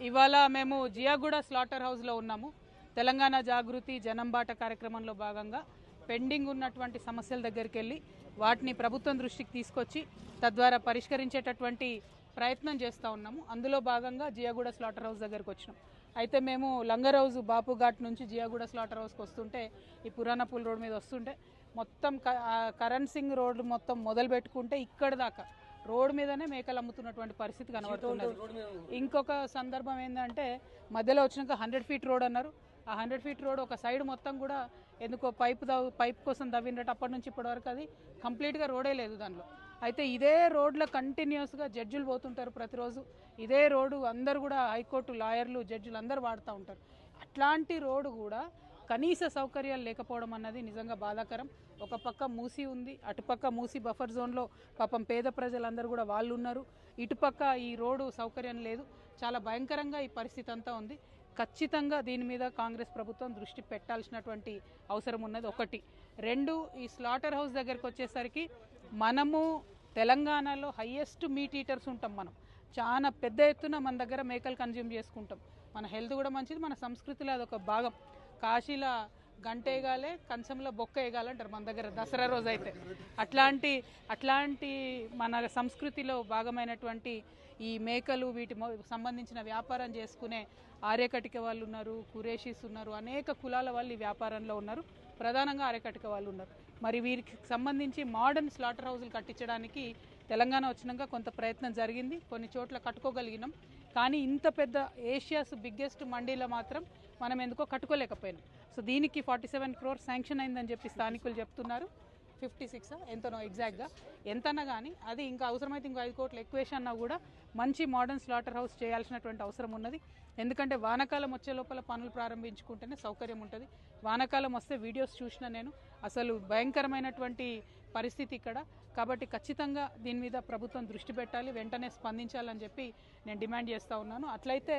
ఇవాళ మేము జియాగూడ స్లాటర్ హౌస్లో ఉన్నాము. తెలంగాణ జాగృతి జనంబాట కార్యక్రమంలో భాగంగా పెండింగ్ ఉన్నటువంటి సమస్యల దగ్గరికి వెళ్ళి వాటిని ప్రభుత్వం దృష్టికి తీసుకొచ్చి తద్వారా పరిష్కరించేటటువంటి ప్రయత్నం చేస్తూ ఉన్నాము. అందులో భాగంగా జియాగూడ స్లాటర్ హౌస్ దగ్గరికి వచ్చినాం. అయితే మేము లంగర్ బాపు బాపుఘాట్ నుంచి జియాగూడ స్లాటర్ హౌస్కి వస్తుంటే ఈ పురాణపూల్ రోడ్ మీద వస్తుంటే మొత్తం క- కరణ్ సింగ్ రోడ్ మొత్తం మొదలు పెట్టుకుంటే ఇక్కడ దాకా రోడ్ మీదనే మేకలు అమ్ముతున్నటువంటి పరిస్థితి కనబడుతున్నది. ఇంకొక సందర్భం ఏంటంటే మధ్యలో వచ్చినాక హండ్రెడ్ ఫీట్ రోడ్ అన్నారు. ఆ హండ్రెడ్ ఫీట్ రోడ్ ఒక సైడ్ మొత్తం కూడా ఎందుకో పైప్ దవ్ పైప్ కోసం దవ్వినట్టు అప్పటి నుంచి ఇప్పటి వరకు అది కంప్లీట్గా రోడే లేదు దానిలో. అయితే ఇదే రోడ్లో కంటిన్యూస్గా జడ్జిలు పోతుంటారు ప్రతిరోజు. ఇదే రోడ్డు అందరు కూడా హైకోర్టు లాయర్లు జడ్జిలు అందరూ వాడుతూ ఉంటారు. అట్లాంటి రోడ్డు కూడా కనీస సౌకర్యాలు లేకపోవడం అన్నది నిజంగా బాధాకరం. ఒక పక్క మూసి ఉంది అటుపక్క మూసి బఫర్ జోన్లో పాపం పేద ప్రజలందరూ కూడా వాళ్ళు ఉన్నారు ఇటుపక్క ఈ రోడ్డు సౌకర్యం లేదు. చాలా భయంకరంగా ఈ పరిస్థితి అంతా ఉంది. ఖచ్చితంగా దీని మీద కాంగ్రెస్ ప్రభుత్వం దృష్టి పెట్టాల్సినటువంటి అవసరం ఉన్నది ఒకటి. రెండు ఈ స్లాటర్ హౌస్ దగ్గరికి వచ్చేసరికి మనము తెలంగాణలో హయ్యెస్ట్ మీట్ ఈటర్స్ ఉంటాం మనం. చాలా పెద్ద ఎత్తున మన దగ్గర మేకలు కన్జ్యూమ్ చేసుకుంటాం. మన హెల్త్ కూడా మంచిది మన సంస్కృతిలో అదొక భాగం. కాశీల గంటేగాలే కంచంల బొక్క వేయగాలంటారు మన దగ్గర దసరా రోజు అయితే అట్లాంటి అట్లాంటి మన సంస్కృతిలో భాగమైనటువంటి ఈ మేకలు వీటి మొ- సంబంధించిన వ్యాపారం చేసుకునే ఆర్యకటిక వాళ్ళు ఉన్నారు కురేషీస్ ఉన్నారు అనేక కులాల వాళ్ళు ఈ వ్యాపారంలో ఉన్నారు. ప్రధానంగా ఆర్యకటిక వాళ్ళు ఉన్నారు. మరి వీరికి సంబంధించి మోడర్న్ స్లాటర్ హౌజులు కట్టించడానికి తెలంగాణ వచ్చినాక కొంత ప్రయత్నం జరిగింది. కొన్ని చోట్ల కట్టుకోగలిగినాం. కానీ ఇంత పెద్ద ఏషియాస్ బిగ్గెస్ట్ మండీలో మాత్రం మనం ఎందుకో కట్టుకోలేకపోయినాం. సో దీనికి ఫార్టీ సెవెన్ క్రోర్ శాంక్షన్ అయిందని చెప్పి స్థానికులు చెప్తున్నారు. ఫిఫ్టీ సిక్స్ ఎంతనో ఎగ్జాక్ట్గా ఎంతన్నా కానీ అది ఇంకా అవసరమైతే ఇంకో ఐదు కోట్లు ఎక్కువ వేసి అన్నా కూడా మంచి మోడర్న్ స్లాటర్ హౌస్ చేయాల్సినటువంటి అవసరం ఉన్నది. ఎందుకంటే వానాకాలం వచ్చే లోపల పనులు ప్రారంభించుకుంటేనే సౌకర్యం ఉంటుంది. వానాకాలం వస్తే వీడియోస్ చూసిన నేను అసలు భయంకరమైనటువంటి పరిస్థితి ఇక్కడ. కాబట్టి ఖచ్చితంగా దీని మీద ప్రభుత్వం దృష్టి పెట్టాలి వెంటనే స్పందించాలని చెప్పి నేను డిమాండ్ చేస్తూ ఉన్నాను. అట్లయితే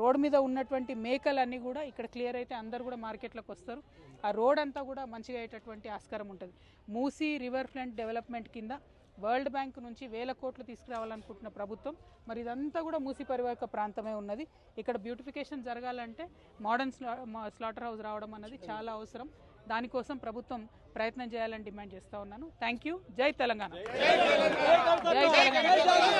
రోడ్ మీద ఉన్నటువంటి మేకలన్నీ కూడా ఇక్కడ క్లియర్ అయితే అందరు కూడా మార్కెట్లోకి వస్తారు. ఆ రోడ్ అంతా కూడా మంచిగా అయ్యేటటువంటి ఆస్కారం ఉంటుంది. మూసీ రివర్ ఫ్రంట్ డెవలప్మెంట్ కింద వరల్డ్ బ్యాంక్ నుంచి వేల కోట్లు తీసుకురావాలనుకుంటున్న ప్రభుత్వం మరి ఇదంతా కూడా మూసి పరివాహక ప్రాంతమే ఉన్నది. ఇక్కడ బ్యూటిఫికేషన్ జరగాలంటే మోడర్న్ స్లాటర్ హౌస్ రావడం అన్నది చాలా అవసరం. దానికోసం ప్రభుత్వం ప్రయత్నం చేయాలని డిమాండ్ చేస్తా ఉన్నాను. థ్యాంక్ యూ జై తెలంగాణ. జై తెలంగాణ.